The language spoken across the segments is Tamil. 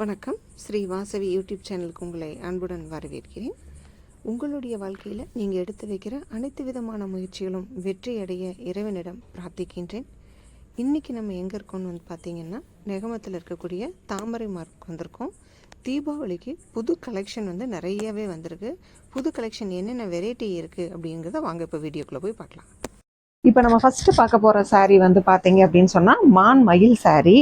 வணக்கம். ஸ்ரீ வாசவி யூடியூப் சேனலுக்கு உங்களை அன்புடன் வரவேற்கிறேன். உங்களுடைய வாழ்க்கையில் நீங்கள் எடுத்து வைக்கிற அனைத்து விதமான முயற்சிகளும் வெற்றி அடைய இறைவனிடம் பிரார்த்திக்கின்றேன். இன்றைக்கி நம்ம எங்கே இருக்கோம்னு வந்து பார்த்திங்கன்னா நெகமத்தில் இருக்கக்கூடிய தாமரை மார்க் வந்திருக்கோம். தீபாவளிக்கு புது கலெக்ஷன் வந்து நிறையவே வந்திருக்கு. புது கலெக்ஷன் என்னென்ன வெரைட்டி இருக்குது அப்படிங்கிறத வாங்க இப்போ வீடியோக்குள்ளே போய் பார்க்கலாம். இப்போ நம்ம ஃபஸ்ட்டு பார்க்க போகிற சாரீ வந்து பார்த்தீங்க அப்படின்னு சொன்னால் மான் மயில் சாரீ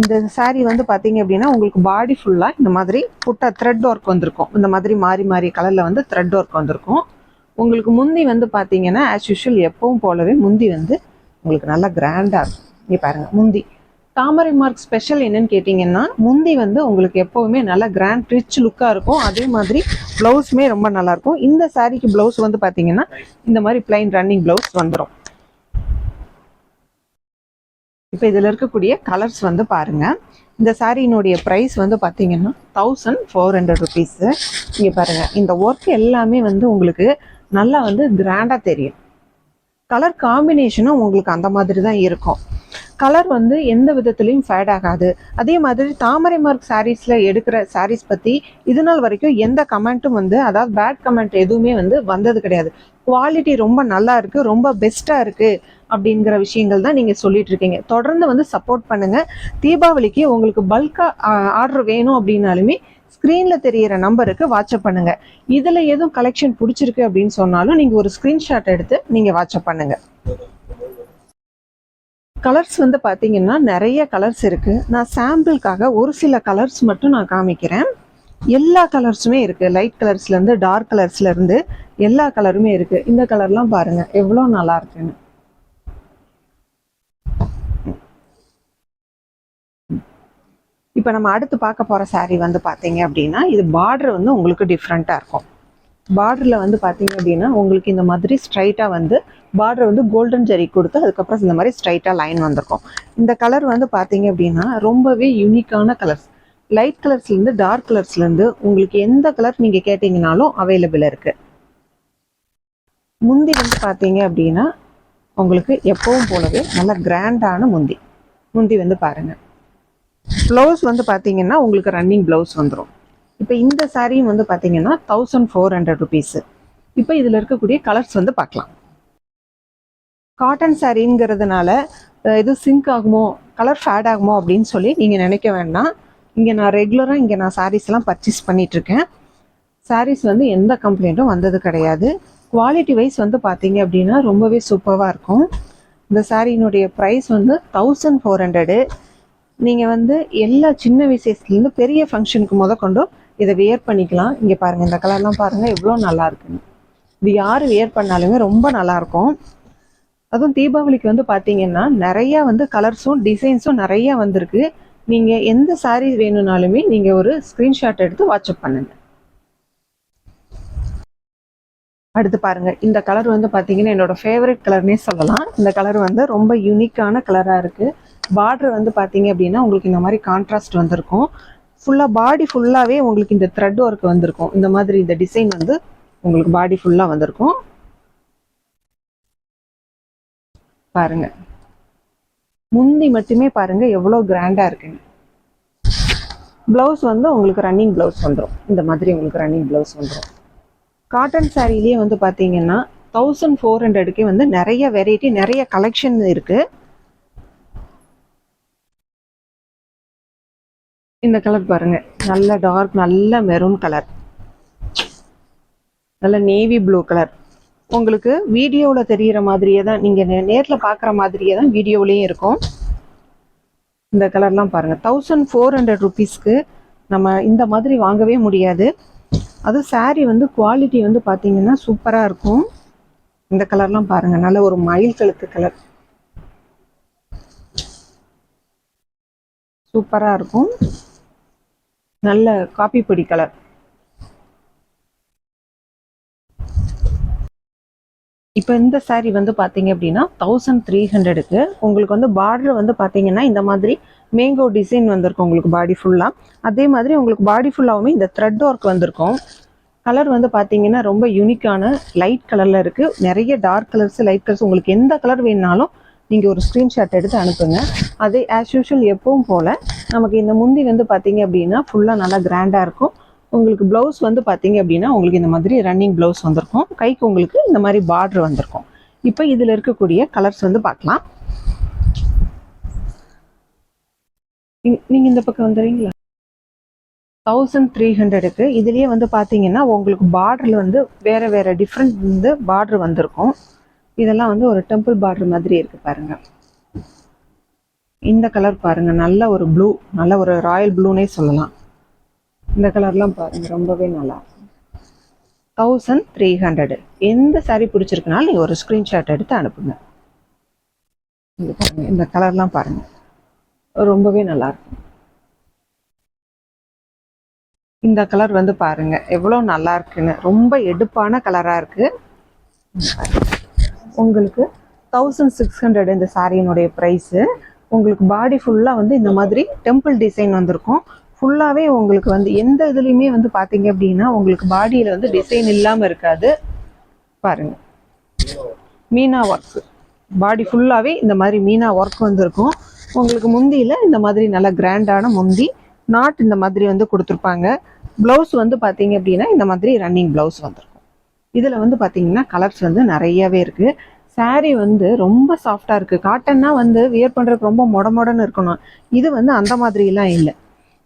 இந்த சாரீ வந்து பார்த்தீங்க அப்படின்னா உங்களுக்கு பாடி ஃபுல்லாக இந்த மாதிரி புட்டா த்ரெட் ஒர்க் வந்திருக்கும். இந்த மாதிரி மாறி மாறி கலரில் வந்து த்ரெட் ஒர்க் வந்திருக்கும். உங்களுக்கு முந்தி வந்து பார்த்தீங்கன்னா ஆஸ் யூஷுவல் எப்பவும் போலவே முந்தி வந்து உங்களுக்கு நல்லா கிராண்டாக இருக்கும். இங்கே பாருங்கள் முந்தி. தாமரை மார்க் ஸ்பெஷல் என்னன்னு கேட்டிங்கன்னா முந்தி வந்து உங்களுக்கு எப்போவுமே நல்லா கிராண்ட் ரிச் லுக்காக இருக்கும். அதே மாதிரி ப்ளவுஸுமே ரொம்ப நல்லாயிருக்கும் இந்த சாரீக்கு ப்ளவுஸ் வந்து பார்த்தீங்கன்னா இந்த மாதிரி பிளைன் ரன்னிங் ப்ளவுஸ் வந்துடும் இப்போ இதில் இருக்கக்கூடிய கலர்ஸ் வந்து பாருங்க. இந்த சாரியினுடைய ப்ரைஸ் வந்து பார்த்தீங்கன்னா தௌசண்ட் ஃபோர் ஹண்ட்ரட் ருபீஸு இங்கே பாருங்க. இந்த ஒர்க் எல்லாமே வந்து உங்களுக்கு நல்லா வந்து கிராண்டாக தெரியும். கலர் காம்பினேஷனும் உங்களுக்கு அந்த மாதிரி தான் இருக்கும். கலர் வந்து எந்த விதத்துலையும் ஃபேட் ஆகாது. அதே மாதிரி தாமரை மார்க் சாரீஸில் எடுக்கிற சாரீஸ் பற்றி இது நாள் வரைக்கும் எந்த கமெண்ட்டும் வந்து அதாவது பேட் கமெண்ட் எதுவுமே வந்து வந்தது கிடையாது. குவாலிட்டி ரொம்ப நல்லா இருக்குது ரொம்ப பெஸ்ட்டாக இருக்குது அப்படிங்கிற விஷயங்கள் தான் நீங்கள் சொல்லிட்டு இருக்கீங்க. தொடர்ந்து வந்து சப்போர்ட் பண்ணுங்க. தீபாவளிக்கு உங்களுக்கு பல்காக ஆர்டர் வேணும் அப்படின்னாலுமே ஸ்க்ரீனில் தெரிகிற நம்பருக்கு வாட்ஸ்அப் பண்ணுங்க. இதில் எதுவும் கலெக்ஷன் பிடிச்சிருக்கு அப்படின்னு சொன்னாலும் நீங்கள் ஒரு ஸ்க்ரீன்ஷாட் எடுத்து நீங்கள் வாட்ஸ்அப் பண்ணுங்க. கலர்ஸ் வந்து பார்த்தீங்கன்னா நிறைய கலர்ஸ் இருக்குது நான் சாம்பிளுக்காக ஒரு சில கலர்ஸ் மட்டும் நான் காமிக்கிறேன். எல்லா கலர்ஸுமே இருக்கு. லைட் கலர்ஸ்ல இருந்து டார்க் கலர்ஸ்ல இருந்து எல்லா கலருமே இருக்கு. இந்த கலர்லாம் பாருங்க எவ்வளோ நல்லா இருக்குன்னு. இப்போ நம்ம அடுத்து பார்க்க போகிற சாரீ வந்து பார்த்தீங்க அப்படின்னா இது பார்டர் வந்து உங்களுக்கு டிஃப்ரெண்ட்டாக இருக்கும். பார்டரில் வந்து பார்த்தீங்க அப்படின்னா உங்களுக்கு இந்த மாதிரி ஸ்ட்ரைட்டாக வந்து பார்டர் வந்து கோல்டன் ஜெரி கொடுத்து அதுக்கப்புறம் இந்த மாதிரி ஸ்ட்ரைட்டாக லைன் வந்திருக்கும். இந்த கலர் வந்து பார்த்தீங்க அப்படின்னா ரொம்பவே யூனிக்கான கலர்ஸ் லைட் கலர்ஸ்லேருந்து டார்க் கலர்ஸ்லேருந்து உங்களுக்கு எந்த கலர் நீங்கள் கேட்டிங்கனாலும் அவைலபிள் இருக்குது முந்தி வந்து பார்த்தீங்க அப்படின்னா உங்களுக்கு எப்பவும் போலவே நல்ல கிராண்டான முந்தி. முந்தி வந்து பாருங்கள் ப்ளவுஸ் வந்து பார்த்தீங்கன்னா உங்களுக்கு ரன்னிங் ப்ளவுஸ் வந்துடும் இப்போ இந்த சாரியும் வந்து பார்த்தீங்கன்னா தௌசண்ட் ஃபோர் ஹண்ட்ரட் ருபீஸு இப்போ இதில் இருக்கக்கூடிய கலர்ஸ் வந்து பார்க்கலாம். காட்டன் சாரிங்கிறதுனால இது சிங்க் ஆகுமோ கலர் ஃபேட் ஆகுமோ அப்படின்னு சொல்லி நீங்கள் நினைக்க வேண்டாம். இங்கே நான் ரெகுலராக இங்கே நான் சாரீஸ்லாம் பர்ச்சேஸ் பண்ணிகிட்ருக்கேன் சாரீஸ் வந்து எந்த கம்ப்ளைண்ட்டும் வந்தது கிடையாது. குவாலிட்டி வைஸ் வந்து பார்த்தீங்க அப்படின்னா ரொம்பவே சூப்பராக இருக்கும். இந்த சாரியினுடைய ப்ரைஸ் வந்து தௌசண்ட் ஃபோர் ஹண்ட்ரடு நீங்கள் வந்து எல்லா சின்ன விசேஷத்துலேருந்து பெரிய ஃபங்க்ஷனுக்கு முத கொண்டு இதை வியர் பண்ணிக்கலாம். இங்கே பாருங்கள் இந்த கலர்லாம் பாருங்கள் எவ்வளோ நல்லா இருக்குன்னு. இது யார் வியர் பண்ணாலுமே ரொம்ப நல்லாயிருக்கும் அதுவும் தீபாவளிக்கு வந்து பார்த்தீங்கன்னா நிறையா வந்து கலர்ஸும் டிசைன்ஸும் நிறையா வந்திருக்கு. நீங்கள் எந்த சாரீ வேணும்னாலுமே நீங்கள் ஒரு ஸ்க்ரீன்ஷாட் எடுத்து வாட்ஸ்அப் பண்ணுங்க. அடுத்து பாருங்க. இந்த கலர் வந்து பார்த்தீங்கன்னா என்னோட ஃபேவரட் கலர்னே சொல்லலாம். இந்த கலர் வந்து ரொம்ப யூனிக்கான கலராக இருக்கு. பார்டர் வந்து பார்த்தீங்க அப்படின்னா உங்களுக்கு இந்த மாதிரி கான்ட்ராஸ்ட் வந்திருக்கும். ஃபுல்லாக பாடி ஃபுல்லாகவே உங்களுக்கு இந்த த்ரெட் ஒர்க் வந்திருக்கும். இந்த மாதிரி இந்த டிசைன் வந்து உங்களுக்கு பாடி ஃபுல்லாக வந்திருக்கும். பாருங்கள் முந்தி மட்டுமே பாருங்க எவ்வளோ கிராண்டாக இருக்குங்க ப்ளவுஸ் வந்து உங்களுக்கு ரன்னிங் ப்ளவுஸ் வந்துடும் இந்த மாதிரி உங்களுக்கு ரன்னிங் ப்ளவுஸ் வந்துடும் காட்டன் சாரீலேயே வந்து பார்த்தீங்கன்னா தௌசண்ட் ஃபோர் ஹண்ட்ரடுக்கே வந்து நிறைய வெரைட்டி நிறைய கலெக்ஷன் இருக்கு. இந்த கலர் பாருங்க. நல்ல டார்க் நல்ல மெரூன் கலர் நல்ல நேவி ப்ளூ கலர் உங்களுக்கு வீடியோவில் தெரிகிற மாதிரியே தான் நீங்கள் நேரில் பார்க்குற மாதிரியே தான் வீடியோவிலையும் இருக்கும். இந்த கலர்லாம் பாருங்கள் தௌசண்ட் ஃபோர் ஹண்ட்ரட் ருபீஸ்க்கு நம்ம இந்த மாதிரி வாங்கவே முடியாது. அது saree வந்து குவாலிட்டி வந்து பார்த்தீங்கன்னா சூப்பராக இருக்கும். இந்த கலர்லாம் பாருங்கள் நல்ல ஒரு மயில் கழுத்து கலர். சூப்பராக இருக்கும். நல்ல காப்பி பொடி கலர். இப்போ இந்த saree வந்து பார்த்தீங்க அப்படின்னா தௌசண்ட் த்ரீ ஹண்ட்ரடுக்கு உங்களுக்கு வந்து பார்டர் வந்து பார்த்தீங்கன்னா இந்த மாதிரி மேங்கோ டிசைன் வந்திருக்கும் உங்களுக்கு பாடி ஃபுல்லாக அதே மாதிரி உங்களுக்கு பாடி ஃபுல்லாகவுமே இந்த த்ரெட் ஒர்க் வந்திருக்கும். கலர் வந்து பார்த்தீங்கன்னா ரொம்ப யூனிக்கான லைட் கலரில் இருக்குது நிறைய டார்க் கலர்ஸ் லைட் கலர்ஸ் உங்களுக்கு எந்த கலர் வேணுனாலும் நீங்கள் ஒரு ஸ்க்ரீன்ஷாட் எடுத்து அனுப்புங்க. அதே ஆஸ் யூஷுவல் எப்பவும் போல் நமக்கு இந்த முந்தி வந்து பார்த்தீங்க அப்படின்னா ஃபுல்லாக நல்லா கிராண்டாக இருக்கும். உங்களுக்கு ப்ளவுஸ் வந்து பார்த்தீங்க அப்படின்னா உங்களுக்கு இந்த மாதிரி ரன்னிங் ப்ளவுஸ் வந்திருக்கும். கைக்கு உங்களுக்கு இந்த மாதிரி பார்டர் வந்திருக்கும். இப்போ இதில் இருக்கக்கூடிய கலர்ஸ் வந்து பார்க்கலாம். நீங்கள் இந்த பக்கம் வந்துடுறீங்களா? தௌசண்ட் த்ரீ ஹண்ட்ரடுக்கு இதுலேயே வந்து பார்த்தீங்கன்னா உங்களுக்கு பார்டரில் வந்து வேறு வேறு டிஃப்ரெண்ட் வந்து பார்டர் வந்திருக்கும். இதெல்லாம் வந்து ஒரு டெம்பிள் பார்டர் மாதிரி இருக்குது பாருங்கள் இந்த கலர் பாருங்கள் நல்ல ஒரு ப்ளூ நல்ல ஒரு ராயல் ப்ளூனே சொல்லலாம். இந்த கலர்லாம் பாருங்க ரொம்பவே நல்லா. தௌசண்ட் த்ரீ ஹண்ட்ரடு எந்த சாரீ பிடிச்சிருக்குனாலும் நீங்கள் ஒரு ஸ்க்ரீன்ஷாட் எடுத்து அனுப்புங்க. இது பாருங்க இந்த கலர்லாம் பாருங்க. ரொம்பவே நல்லா இருக்கும் இந்த கலர் வந்து பாருங்க எவ்வளோ நல்லா இருக்குன்னு. ரொம்ப எடுப்பான கலராக இருக்கு. உங்களுக்கு தௌசண்ட் சிக்ஸ் ஹண்ட்ரட் இந்த சாரியினுடைய ப்ரைஸு உங்களுக்கு பாடி ஃபுல்லாக வந்து இந்த மாதிரி டெம்பிள் டிசைன் வந்திருக்கும். ஃபுல்லாகவே உங்களுக்கு வந்து எந்த இதுலேயுமே வந்து பார்த்தீங்க அப்படின்னா உங்களுக்கு பாடியில் வந்து டிசைன் இல்லாமல் இருக்காது. பாருங்கள் மீனா ஒர்க்கு பாடி ஃபுல்லாகவே இந்த மாதிரி மீனா ஒர்க் வந்திருக்கும். உங்களுக்கு முந்தியில் இந்த மாதிரி நல்லா கிராண்டான முந்தி நாட் இந்த மாதிரி வந்து கொடுத்துருப்பாங்க. ப்ளவுஸ் வந்து பார்த்தீங்க அப்படின்னா இந்த மாதிரி ரன்னிங் ப்ளவுஸ் வந்திருக்கும். இதில் வந்து பார்த்தீங்கன்னா கலர்ஸ் வந்து நிறையவே இருக்குது saree வந்து ரொம்ப சாஃப்டாக இருக்குது காட்டன்னா வந்து வியர் பண்ணுறதுக்கு ரொம்ப மொட மொடன்னு இருக்கணும். இது வந்து அந்த மாதிரிலாம் இல்லை.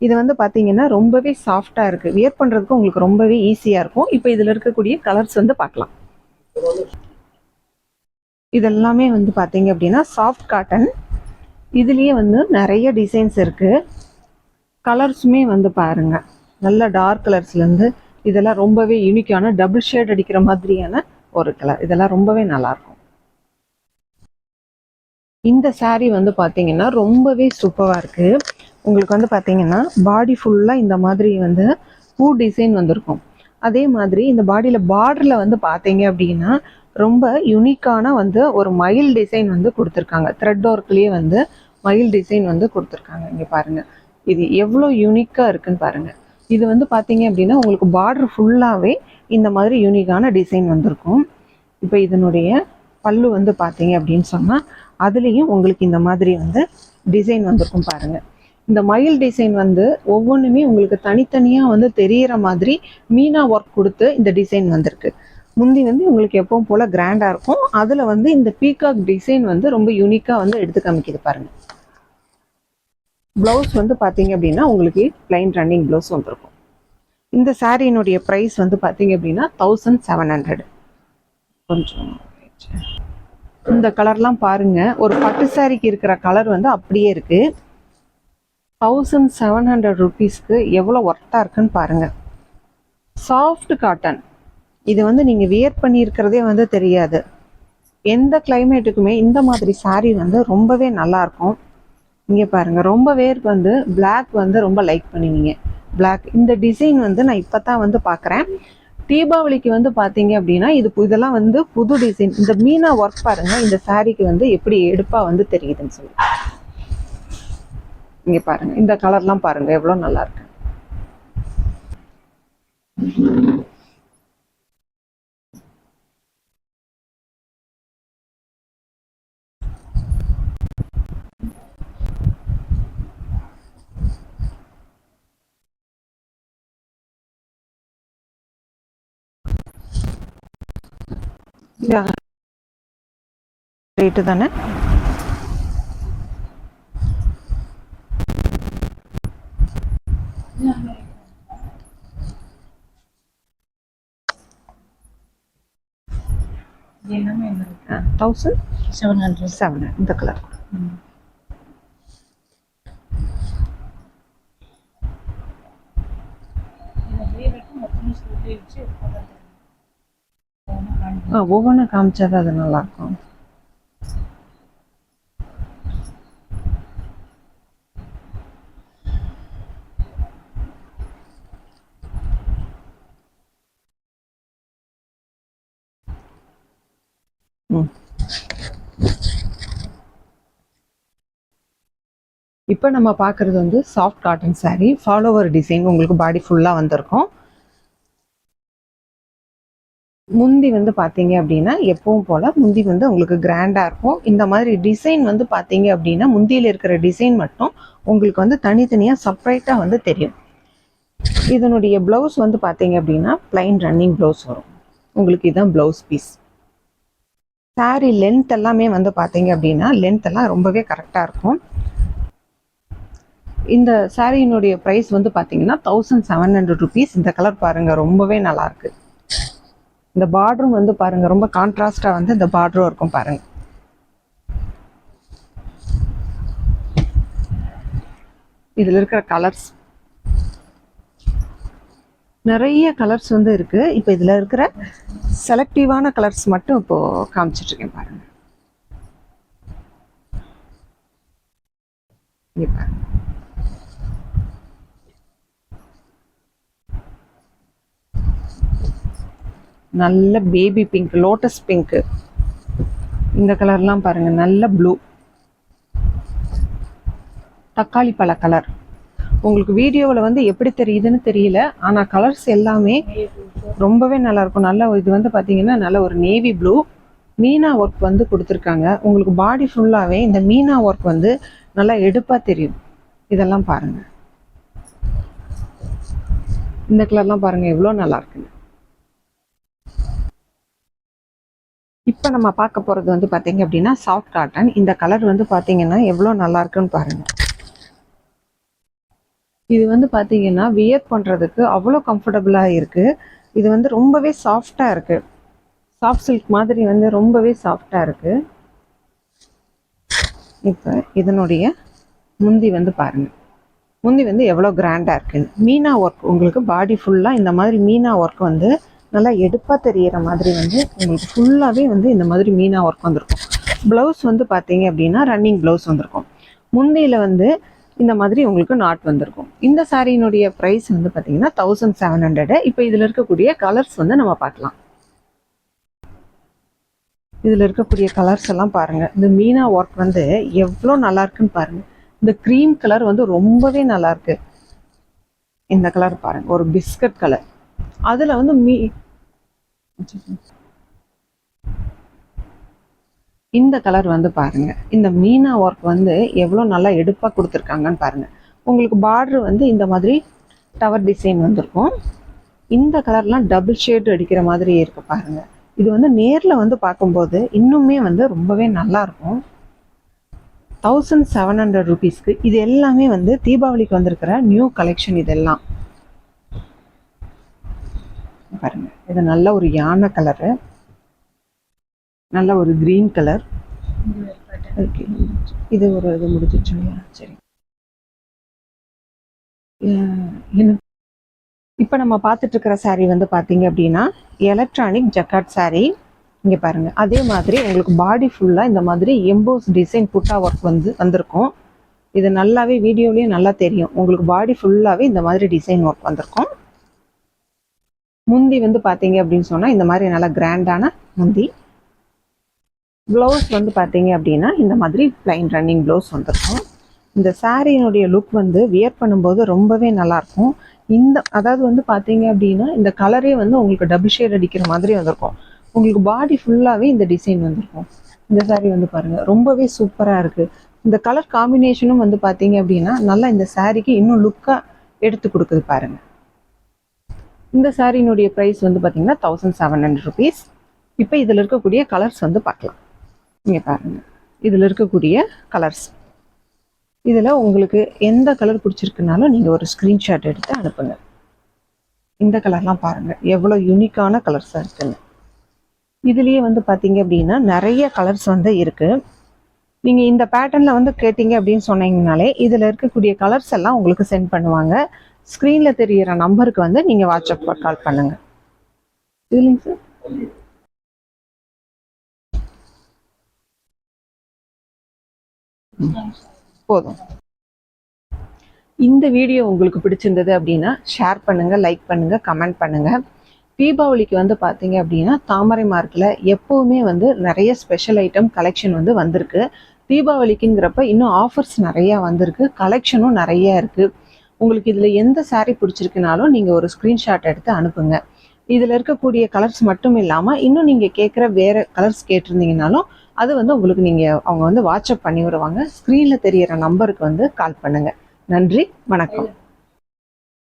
இது வந்து பார்த்தீங்கன்னா ரொம்பவே சாஃப்டாக இருக்குது வியர் பண்ணுறதுக்கு உங்களுக்கு ரொம்பவே ஈஸியாக இருக்கும். இப்போ இதில் இருக்கக்கூடிய கலர்ஸ் வந்து பார்க்கலாம். இதெல்லாமே வந்து பார்த்தீங்க அப்படின்னா சாஃப்ட் காட்டன் இதுலேயே வந்து நிறைய டிசைன்ஸ் இருக்குது கலர்ஸுமே வந்து பாருங்க. நல்ல டார்க் கலர்ஸ்லேருந்து இதெல்லாம் ரொம்பவே யூனிக்கான டபுள் ஷேட் அடிக்கிற மாதிரியான ஒரு கலர் இதெல்லாம் ரொம்பவே நல்லாயிருக்கும் இந்த சாரீ வந்து பார்த்தீங்கன்னா ரொம்பவே சூப்பராக இருக்குது உங்களுக்கு வந்து பார்த்தீங்கன்னா பாடி ஃபுல்லாக இந்த மாதிரி வந்து பூ டிசைன் வந்திருக்கும். அதே மாதிரி இந்த பாடியில் பார்டரில் வந்து பார்த்தீங்க அப்படின்னா ரொம்ப யுனிக்கான வந்து ஒரு மயில் டிசைன் வந்து கொடுத்துருக்காங்க. த்ரெட் ஒர்க்லேயே வந்து மயில் டிசைன் வந்து கொடுத்துருக்காங்க. இங்கே பாருங்கள் இது எவ்வளோ யூனிக்காக இருக்குன்னு பாருங்கள் இது வந்து பார்த்தீங்க அப்படின்னா உங்களுக்கு பார்டர் ஃபுல்லாகவே இந்த மாதிரி யூனிக்கான டிசைன் வந்திருக்கும். இப்போ இதனுடைய பல்லு வந்து பார்த்தீங்க அப்படின்னு சொன்னால் அதுலேயும் உங்களுக்கு இந்த மாதிரி வந்து டிசைன் வந்திருக்கும் பாருங்கள் இந்த மயில் டிசைன் வந்து ஒவ்வொன்றுமே உங்களுக்கு தனித்தனியாக வந்து தெரியிற மாதிரி மீனா ஒர்க் கொடுத்து இந்த டிசைன் வந்திருக்கு. முந்தி வந்து உங்களுக்கு எப்பவும் போல் கிராண்டாக இருக்கும். அதில் வந்து இந்த பீகாக் டிசைன் வந்து ரொம்ப யூனிக்காக வந்து எடுத்து காமிக்குது பாருங்கள் ப்ளவுஸ் வந்து பார்த்தீங்க அப்படின்னா உங்களுக்கு ப்ளைன் ரன்னிங் ப்ளவுஸ் வந்திருக்கும். இந்த சாரீனுடைய ப்ரைஸ் வந்து பார்த்தீங்க அப்படின்னா தௌசண்ட் செவன் ஹண்ட்ரட் கொஞ்சம் இந்த கலர்லாம் பாருங்கள் ஒரு பட்டு சாரிக்கு இருக்கிற கலர் வந்து அப்படியே இருக்குது தௌசண்ட் செவன் ஹண்ட்ரட் ருபீஸ்க்கு எவ்வளோ ஒர்த்தாக இருக்குன்னு பாருங்கள் சாஃப்ட் காட்டன் இது வந்து நீங்கள் வியர் பண்ணியிருக்கிறதே வந்து தெரியாது. எந்த கிளைமேட்டுக்குமே இந்த மாதிரி சாரீ வந்து ரொம்பவே நல்லாயிருக்கும் இங்கே பாருங்கள் ரொம்ப பேர் வந்து பிளாக் வந்து ரொம்ப லைக் பண்ணுவீங்க. பிளாக் இந்த டிசைன் வந்து நான் இப்போ தான் வந்து பார்க்குறேன் தீபாவளிக்கு வந்து பார்த்தீங்க அப்படின்னா இது இதெல்லாம் வந்து புது டிசைன் இந்த மீனா ஒர்க் பாருங்கள் இந்த சாரீக்கு வந்து எப்படி எடுப்பாக வந்து தெரியுதுன்னு சொல்லி இங்கே பாருங்க. இந்த கலர்லாம் பாருங்க. எவ்வளோ நல்லா இருக்கு. ரேட்டு தானே? தௌசண்ட் செவன் ஹண்ட்ரட் செவன் இந்த கலர் ஆ ஒவ்வொன்றா காமிச்சாதான் அது நல்லா இப்போ நம்ம பார்க்குறது வந்து soft cotton sari flower design உங்களுக்கு பாடி ஃபுல்லாக வந்திருக்கும். முந்தி வந்து பார்த்தீங்க அப்படின்னா எப்பவும் போல் முந்தி வந்து உங்களுக்கு கிராண்டாக இருக்கும். இந்த மாதிரி டிசைன் வந்து பார்த்தீங்க அப்படின்னா முந்தியில் இருக்கிற டிசைன் மட்டும் உங்களுக்கு வந்து தனித்தனியாக செப்பரேட்டாக வந்து தெரியும். இதனுடைய ப்ளவுஸ் வந்து பார்த்தீங்க அப்படின்னா பிளைன் ரன்னிங் ப்ளவுஸ் வரும். உங்களுக்கு இதுதான் ப்ளவுஸ் பீஸ் சாரீ லென்த் எல்லாமே வந்து பார்த்தீங்க அப்படின்னா லென்த் எல்லாம் ரொம்பவே கரெக்டாக இருக்கும். இந்த சாரியினுடைய ப்ரைஸ் வந்து பார்த்தீங்கன்னா தௌசண்ட் செவன் ஹண்ட்ரட் ருபீஸ் இந்த கலர் பாருங்க ரொம்பவே நல்லா இருக்கு. இந்த பார்டரும் வந்து பாருங்க ரொம்ப கான்ட்ராஸ்டாக வந்து இந்த பார்டரும் இருக்கும் பாருங்க. இதுல இருக்கிற கலர்ஸ் நிறைய கலர்ஸ் வந்து இருக்கு. இப்போ இதுல இருக்கிற செலக்டிவான கலர்ஸ் மட்டும் இப்போ காமிச்சிட்டு இருக்கேன் பாருங்க. இங்க பாருங்க. நல்ல பேபி பிங்க் லோட்டஸ் பிங்க் இந்த கலர்லாம் பாருங்க நல்ல ப்ளூ தக்காளி பழ கலர் உங்களுக்கு வீடியோவில் வந்து எப்படி தெரியுதுன்னு தெரியல ஆனால் கலர்ஸ் எல்லாமே ரொம்பவே நல்லா இருக்கும். நல்ல இது வந்து பார்த்தீங்கன்னா நல்ல ஒரு நேவி ப்ளூ மீனா ஒர்க் வந்து கொடுத்துருக்காங்க. உங்களுக்கு பாடி ஃபுல்லாகவே இந்த மீனா ஒர்க் வந்து நல்லா எடுப்பாக தெரியும். இதெல்லாம் பாருங்க. இந்த கலர்லாம் பாருங்க எவ்வளோ நல்லா இருக்குன்னு. இப்போ நம்ம பார்க்க போகிறது வந்து பார்த்தீங்க அப்படின்னா சாஃப்ட் காட்டன் இந்த கலர் வந்து பார்த்தீங்கன்னா எவ்வளோ நல்லா இருக்குன்னு பாருங்க. இது வந்து பார்த்தீங்கன்னா வியர் பண்ணுறதுக்கு அவ்வளோ கம்ஃபர்டபுளாக இருக்குது இது வந்து ரொம்பவே சாஃப்டாக இருக்குது சாஃப்ட் சில்க் மாதிரி வந்து ரொம்பவே சாஃப்டாக இருக்குது இப்போ இதனுடைய முந்தி வந்து பாருங்க. முந்தி வந்து எவ்வளோ கிராண்டாக இருக்குன்னு மீனா ஒர்க் உங்களுக்கு பாடி ஃபுல்லாக இந்த மாதிரி மீனா ஒர்க் வந்து நல்லா எடுப்பாக தெரிகிற மாதிரி வந்து உங்களுக்கு ஃபுல்லாகவே வந்து இந்த மாதிரி மீனாக ஒர்க் வந்திருக்கும். ப்ளவுஸ் வந்து பார்த்தீங்க அப்படின்னா ரன்னிங் ப்ளவுஸ் வந்திருக்கும். முந்தையில் வந்து இந்த மாதிரி உங்களுக்கு நாட் வந்திருக்கும். இந்த சாரியினுடைய ப்ரைஸ் வந்து பார்த்தீங்கன்னா தௌசண்ட் செவன் ஹண்ட்ரடு இப்போ இதில் இருக்கக்கூடிய கலர்ஸ் வந்து நம்ம பார்க்கலாம். இதில் இருக்கக்கூடிய கலர்ஸ் எல்லாம் பாருங்கள் இந்த மீனா ஒர்க் வந்து எவ்வளோ நல்லா இருக்குன்னு பாருங்கள் இந்த க்ரீம் கலர் வந்து ரொம்பவே நல்லா இருக்கு. இந்த கலர் பாருங்கள் ஒரு பிஸ்கட் கலர் அதுல வந்து மீ இந்த கலர் வந்து பாருங்க. இந்த மீனா ஒர்க் வந்து எவ்வளோ நல்லா எடுப்பாக கொடுத்துருக்காங்கன்னு பாருங்க. உங்களுக்கு பார்டர் வந்து இந்த மாதிரி டவர் டிசைன் வந்திருக்கும். இந்த கலர்லாம் டபுள் ஷேட் அடிக்கிற மாதிரி இருக்கு பாருங்க. இது வந்து நேரில் வந்து பார்க்கும்போது இன்னுமே வந்து ரொம்பவே நல்லா இருக்கும். தௌசண்ட் செவன் ஹண்ட்ரட் ருபீஸ்க்கு இது எல்லாமே வந்து தீபாவளிக்கு வந்திருக்கிற நியூ கலெக்ஷன் இதெல்லாம். பாருங்க. இது நல்ல ஒரு யானை கலரு நல்ல ஒரு கிரீன் கலர் இது ஒரு இது முடிஞ்சிச்சு இல்லையா? சரி. இப்போ நம்ம பார்த்துட்டு இருக்கிற saree வந்து பார்த்தீங்க அப்படின்னா எலக்ட்ரானிக் ஜக்காட் saree. இங்கே பாருங்க. அதே மாதிரி உங்களுக்கு பாடி ஃபுல்லாக இந்த மாதிரி எம்போஸ் டிசைன் புட்டா ஒர்க் வந்து வந்திருக்கும். இது நல்லாவே வீடியோலேயும் நல்லா தெரியும். உங்களுக்கு பாடி ஃபுல்லாகவே இந்த மாதிரி டிசைன் ஒர்க் வந்திருக்கும். முந்தி வந்து பார்த்தீங்க அப்படின்னு சொன்னால் இந்த மாதிரி நல்லா கிராண்டான முந்தி. ப்ளவுஸ் வந்து பார்த்தீங்க அப்படின்னா இந்த மாதிரி ப்ளைன் ரன்னிங் ப்ளவுஸ் வந்திருக்கும். இந்த சாரியினுடைய லுக் வந்து வியர் பண்ணும்போது ரொம்பவே நல்லாயிருக்கும். இந்த அதாவது வந்து பார்த்தீங்க அப்படின்னா இந்த கலரே வந்து உங்களுக்கு டபுள் ஷேட் அடிக்கிற மாதிரி வந்திருக்கும். உங்களுக்கு பாடி ஃபுல்லாகவே இந்த டிசைன் வந்திருக்கும். இந்த சாரீ வந்து பாருங்கள் ரொம்பவே சூப்பராக இருக்குது இந்த கலர் காம்பினேஷனும் வந்து பார்த்தீங்க அப்படின்னா நல்லா இந்த சாரீக்கு இன்னும் லுக்காக எடுத்து கொடுக்குது பாருங்கள் இந்த சாரியினுடைய ப்ரைஸ் வந்து பார்த்தீங்கன்னா தௌசண்ட் செவன் ஹண்ட்ரட் ருபீஸ் இப்போ இதில் இருக்கக்கூடிய கலர்ஸ் வந்து பார்க்கலாம். இங்கே பாருங்க. இதில் இருக்கக்கூடிய கலர்ஸ் இதில் உங்களுக்கு எந்த கலர் பிடிச்சிருக்குனாலும் நீங்கள் ஒரு ஸ்க்ரீன்ஷாட் எடுத்து அனுப்புங்க. இந்த கலர்லாம் பாருங்க. எவ்வளோ யூனிக்கான கலர்ஸாக இருக்குன்னு. இதுலேயே வந்து பார்த்தீங்க அப்படின்னா நிறைய கலர்ஸ் வந்து இருக்கு. நீங்கள் இந்த பேட்டர்னில் வந்து கேட்டிங்க அப்படின்னு சொன்னீங்கனாலே இதில் இருக்கக்கூடிய கலர்ஸ் எல்லாம் உங்களுக்கு சென்ட் பண்ணுவாங்க. ஸ்க்ரீனில் தெரியிற நம்பருக்கு வந்து நீங்கள் வாட்ஸ்அப் கால் பண்ணுங்க. இல்லைங்க சார். போதும். இந்த வீடியோ உங்களுக்கு பிடிச்சிருந்தது அப்படின்னா ஷேர் பண்ணுங்க லைக் பண்ணுங்க கமெண்ட் பண்ணுங்க. தீபாவளிக்கு வந்து பார்த்தீங்க அப்படின்னா தாமரை மார்க்கில் எப்போவுமே வந்து நிறைய ஸ்பெஷல் ஐட்டம் கலெக்ஷன் வந்து வந்திருக்கு. தீபாவளிக்குங்கிறப்ப இன்னும் ஆஃபர்ஸ் நிறையா வந்திருக்கு. கலெக்ஷனும் நிறைய இருக்குது உங்களுக்கு இதில் எந்த சாரீ பிடிச்சிருக்குனாலும் நீங்கள் ஒரு ஸ்க்ரீன்ஷாட் எடுத்து அனுப்புங்க. இதில் இருக்கக்கூடிய கலர்ஸ் மட்டும் இல்லாமல் இன்னும் நீங்கள் கேட்குற வேறு கலர்ஸ் கேட்டிருந்தீங்கனாலும் அது வந்து உங்களுக்கு நீங்கள் அவங்க வந்து வாட்ஸ்அப் பண்ணி விடுவாங்க ஸ்க்ரீனில் தெரியிற நம்பருக்கு வந்து கால் பண்ணுங்கள் நன்றி வணக்கம்.